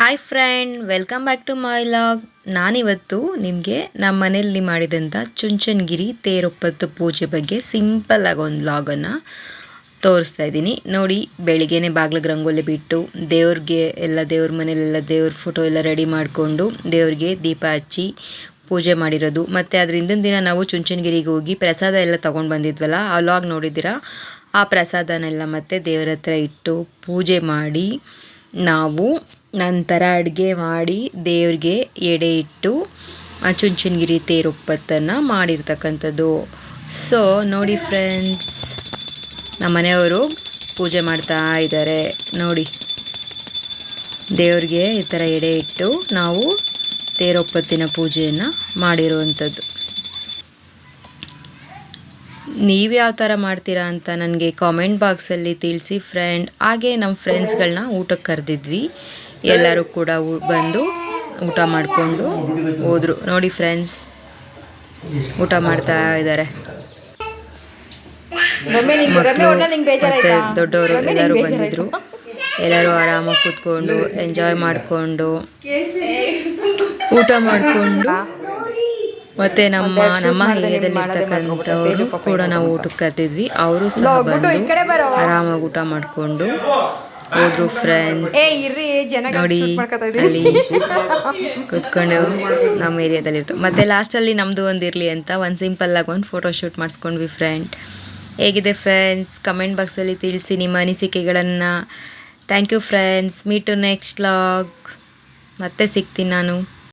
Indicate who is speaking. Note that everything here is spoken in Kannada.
Speaker 1: Hi friend, welcome back to my log. ನಾನಿವತ್ತು ನಿಮಗೆ ನಮ್ಮ ಮನೆಯಲ್ಲಿ ಮಾಡಿದಂಥ ಚುಂಚನಗಿರಿ ತೇರೊಪ್ಪತ್ತು ಪೂಜೆ ಬಗ್ಗೆ ಸಿಂಪಲ್ ಆಗಿ ಒಂದು ಲಾಗನ್ನು ತೋರಿಸ್ತಾ ಇದ್ದೀನಿ. ನೋಡಿ, ಬೆಳಿಗ್ಗೆನೆ ಬಾಗ್ಲಿಗೆ ರಂಗೋಲಿ ಬಿಟ್ಟು ದೇವ್ರಿಗೆ ಎಲ್ಲ ದೇವ್ರ ಮನೇಲೆಲ್ಲ ದೇವ್ರ ಫೋಟೋ ಎಲ್ಲ ರೆಡಿ ಮಾಡಿಕೊಂಡು ದೇವ್ರಿಗೆ ದೀಪ ಹಚ್ಚಿ ಪೂಜೆ ಮಾಡಿರೋದು. ಮತ್ತು ಅದ್ರ ಹಿಂದಿನ ದಿನ ನಾವು ಚುಂಚನಗಿರಿಗೆ ಹೋಗಿ ಪ್ರಸಾದ ಎಲ್ಲ ತೊಗೊಂಡು ಬಂದಿದ್ವಲ್ಲ, ಆ ಲಾಗ್ ನೋಡಿದ್ದೀರಾ? ಆ ಪ್ರಸಾದನೆಲ್ಲ ಮತ್ತೆ ದೇವ್ರ ಹತ್ರ ಇಟ್ಟು ಪೂಜೆ ಮಾಡಿ ನಾವು ನಂತರ ಅಡುಗೆ ಮಾಡಿ ದೇವ್ರಿಗೆ ಎಡೆ ಇಟ್ಟು ಚುಂಚನಗಿರಿ ತೇರೊಪ್ಪತ್ತನ್ನು ಮಾಡಿರ್ತಕ್ಕಂಥದ್ದು. ಸೊ ನೋಡಿ ಫ್ರೆಂಡ್ಸ್ ನಮ್ಮ ಮನೆಯವರು ಪೂಜೆ ಮಾಡ್ತಾ ಇದ್ದಾರೆ. ನೋಡಿ, ದೇವ್ರಿಗೆ ಈ ಥರ ಎಡೆ ಇಟ್ಟು ನಾವು ತೇರೊಪ್ಪತ್ತಿನ ಪೂಜೆಯನ್ನು ಮಾಡಿರುವಂಥದ್ದು. ನೀವು ಯಾವ ಥರ ಮಾಡ್ತೀರಾ ಅಂತ ನನಗೆ ಕಾಮೆಂಟ್ ಬಾಕ್ಸಲ್ಲಿ ತಿಳಿಸಿ ಫ್ರೆಂಡ್ ಹಾಗೆ ನಮ್ಮ ಫ್ರೆಂಡ್ಸ್ಗಳನ್ನ ಊಟಕ್ಕೆ ಕರೆದಿದ್ವಿ. ಎಲ್ಲರೂ ಕೂಡ ಬಂದು ಊಟ ಮಾಡಿಕೊಂಡು ಹೋದರು. ನೋಡಿ ಫ್ರೆಂಡ್ಸ್ ಊಟ ಮಾಡ್ತಾ ಇದ್ದಾರೆ ಮತ್ತೆ ದೊಡ್ಡವರು ಎಲ್ಲರೂ ಬಂದಿದ್ರು. ಎಲ್ಲರೂ ಆರಾಮಾಗಿ ಕೂತ್ಕೊಂಡು ಎಂಜಾಯ್ ಮಾಡಿಕೊಂಡು ಊಟ ಮಾಡಿಕೊಂಡು ಮತ್ತೆ ನಮ್ಮ ನಮ್ಮ ಏರಿಯಾದಲ್ಲಿರ್ತಕ್ಕಂಥವ್ರು ಕೂಡ ನಾವು ಊಟಕ್ಕೆ ಕರೆದಿದ್ವಿ. ಅವರು ಸಹ ಬಂದು ಆರಾಮಾಗಿ ಊಟ ಮಾಡಿಕೊಂಡು ಹೋದ್ರು ಫ್ರೆಂಡ್ಸ್ ನೋಡಿ ಅಲ್ಲಿ ಕೂತ್ಕೊಂಡು ನಮ್ಮ ಏರಿಯಾದಲ್ಲಿ ಇರ್ತವೆ ಮತ್ತೆ ಲಾಸ್ಟಲ್ಲಿ ನಮ್ಮದು ಒಂದು ಇರಲಿ ಅಂತ ಒಂದು ಸಿಂಪಲ್ ಆಗಿ ಒಂದು ಫೋಟೋ ಶೂಟ್ ಮಾಡಿಸ್ಕೊಂಡ್ವಿ ಫ್ರೆಂಡ್ ಹೇಗಿದೆ ಫ್ರೆಂಡ್ಸ್ ಕಮೆಂಟ್ ಬಾಕ್ಸಲ್ಲಿ ತಿಳಿಸಿ ನಿಮ್ಮ ಅನಿಸಿಕೆಗಳನ್ನು. Thank you friends meet next vlog ಮತ್ತೆ ಸಿಗ್ತೀನಿ ನಾನು.